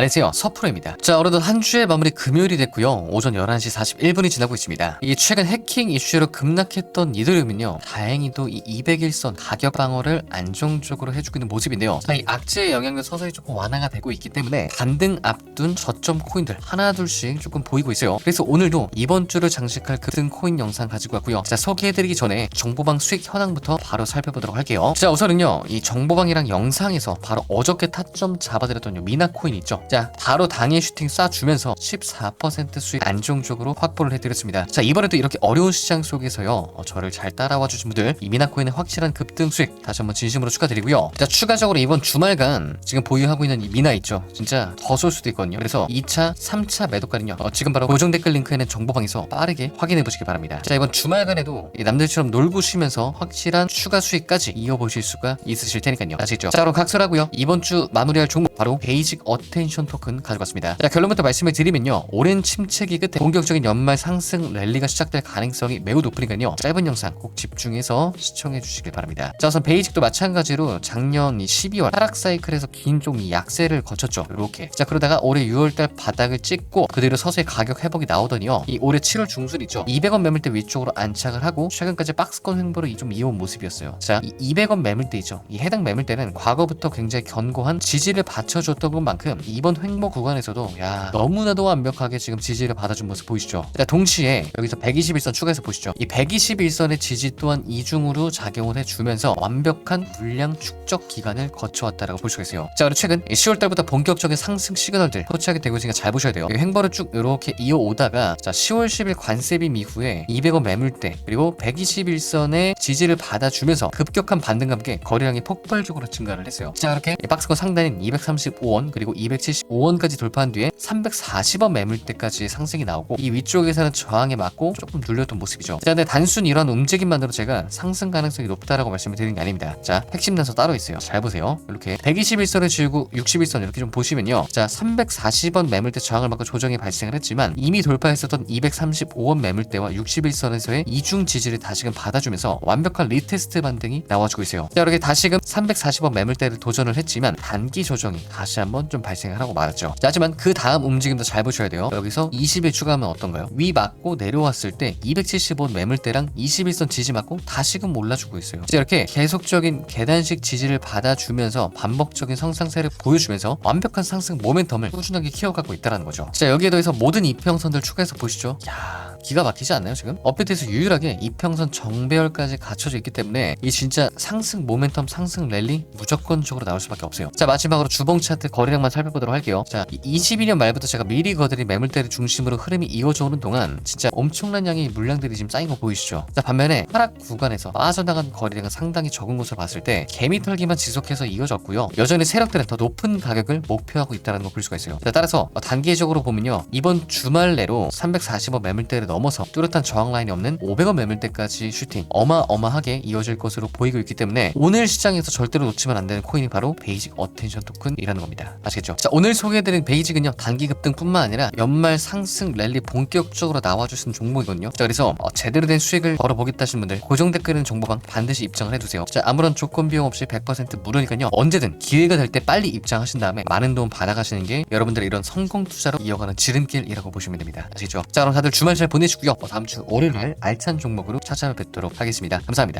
안녕하세요. 서프로입니다. 자 어느덧 한 주의 마무리 금요일이 됐고요. 오전 11시 41분이 지나고 있습니다. 이 최근 해킹 이슈로 급락했던 이더리움은요. 다행히도 이 200일선 가격 방어를 안정적으로 해주고 있는 모습인데요. 자, 이 악재의 영향도 서서히 조금 완화가 되고 있기 때문에 반등 앞둔 저점 코인들 하나 둘씩 조금 보이고 있어요. 그래서 오늘도 이번 주를 장식할 급등 코인 영상 가지고 왔고요. 자 소개해드리기 전에 정보방 수익 현황부터 바로 살펴보도록 할게요. 자 우선은요. 이 정보방이랑 영상에서 바로 어저께 타점 잡아드렸던 요 미나 코인 있죠 자 바로 당일 슈팅 쏴주면서 14% 수익 안정적으로 확보를 해드렸습니다. 자 이번에도 이렇게 어려운 시장 속에서요 어, 저를 잘 따라와 주신 분들 이 미나 코인의 확실한 급등 수익 다시 한번 진심으로 축하드리고요. 자 추가적으로 이번 주말간 지금 보유하고 있는 이 미나 있죠? 진짜 더 쏠 수도 있거든요. 그래서 2차 3차 매도가는요 어, 지금 바로 고정 댓글 링크에는 정보방에서 빠르게 확인해 보시기 바랍니다. 자 이번 주말간에도 이 남들처럼 놀고 쉬면서 확실한 추가 수익까지 이어보실 수가 있으실 테니까요. 아시겠죠? 자 그럼 각설하고요. 이번 주 마무리할 종목 바로 베이직 어텐션 토큰 가져갔습니다. 자 결론부터 말씀을 드리면요. 오랜 침체기 끝에 본격적인 연말 상승 랠리가 시작될 가능성이 매우 높으니까요. 짧은 영상 꼭 집중해서 시청해 주시길 바랍니다. 자 우선 베이직도 마찬가지로 작년 이 12월 하락 사이클에서 긴좀이 약세를 거쳤죠. 이렇게. 자 그러다가 올해 6월달 바닥을 찍고 그대로 서서히 가격 회복이 나오더니요. 이 올해 7월 중순 있죠. 200원 매물대 위쪽으로 안착을 하고 최근까지 박스권 횡보를 좀 이어온 모습이었어요. 자 이 200원 매물대이죠. 이 해당 매물대는 과거부터 굉장히 견고한 지지를 받쳐줬던 것만큼 이번 횡보 구간에서도 야. 너무나도 완벽하게 지금 지지를 받아준 모습 보이시죠? 자 동시에 여기서 121선 추가해서 보시죠. 이 121선의 지지 또한 이중으로 작용을 해주면서 완벽한 물량 축적 기간을 거쳐왔다라고 볼 수가 있어요. 자 그리고 최근 10월달부터 본격적인 상승 시그널들 포착이 되고 있으니까 잘 보셔야 돼요. 이 횡보를 쭉 이렇게 이어오다가 자 10월 10일 관세빔 이후에 200원 매물대 그리고 121선의 지지를 받아주면서 급격한 반등과 함께 거래량이 폭발적으로 증가를 했어요. 자 이렇게 이 박스권 상단인 235원 그리고 275원까지 돌파한 뒤에 340원 매물대까지 상승이 나오고 이 위쪽에서는 저항에 맞고 조금 눌렸던 모습이죠. 자 근데 단순 이런 움직임만으로 제가 상승 가능성이 높다라고 말씀을 드리는 게 아닙니다. 자 핵심 단서 따로 있어요. 잘 보세요. 이렇게 121선을 지우고 61선 이렇게 좀 보시면요. 자 340원 매물대 저항을 맞고 조정이 발생을 했지만 이미 돌파했었던 235원 매물대와 61선에서의 이중 지지를 다시금 받아주면서 완벽한 리테스트 반등이 나와주고 있어요. 자 이렇게 다시금 340원 매물대를 도전을 했지만 단기 조정이 다시 한번 좀 발생을 하고 말았죠. 자 하지만 그 다음 움직임도 잘 보셔야 돼요. 여기서 20일 추가하면 어떤가요? 위 맞고 내려왔을 때 270원 매물대랑 21선 지지 맞고 다시금 올라주고 있어요. 자 이렇게 계속적인 계단식 지지를 받아주면서 반복적인 성상세를 보여주면서 완벽한 상승 모멘텀을 꾸준하게 키워가고 있다는 거죠. 자 여기에 더해서 모든 이평선들 추가해서 보시죠. 야 기가 막히지 않나요 지금? 업데이트에서 유일하게 이평선 정배열까지 갖춰져 있기 때문에 이 진짜 상승 모멘텀 상승 랠리 무조건적으로 나올 수밖에 없어요. 자 마지막으로 주봉 차트 거래량만 살펴보도록 할게요. 자 22년 말부터 제가 미리 거들이 매물대를 중심으로 흐름이 이어져 오는 동안 진짜 엄청난 양의 물량들이 지금 쌓인 거 보이시죠? 자 반면에 하락 구간에서 빠져나간 거래량은 상당히 적은 것으로 봤을 때 개미털기만 지속해서 이어졌고요. 여전히 세력들은 더 높은 가격을 목표하고 있다는 걸 볼 수가 있어요. 자 따라서 단계적으로 보면요. 이번 주말 내로 340원 매물대를 넘어서 뚜렷한 저항 라인이 없는 500원 매물대까지 슈팅 어마어마하게 이어질 것으로 보이고 있기 때문에 오늘 시장에서 절대로 놓치면 안 되는 코인이 바로 베이직 어텐션 토큰이라는 겁니다. 아시겠죠? 자 오늘 소개해드린 베이직은요 단기 급등뿐만 아니라 연말 상승 랠리 본격적으로 나와주신 종목이거든요. 자 그래서 어, 제대로 된 수익을 벌어보겠다 하시는 분들 고정 댓글은 정보방 반드시 입장을 해두세요. 자 아무런 조건 비용 없이 100% 무료니까요. 언제든 기회가 될 때 빨리 입장하신 다음에 많은 도움 받아가시는 게 여러분들의 이런 성공 투자로 이어가는 지름길이라고 보시면 됩니다. 아시겠죠? 자 그럼 다들 주말 잘 보내 시고요. 어, 다음 주 월요일 날 알찬 종목으로 찾아뵙도록 하겠습니다. 감사합니다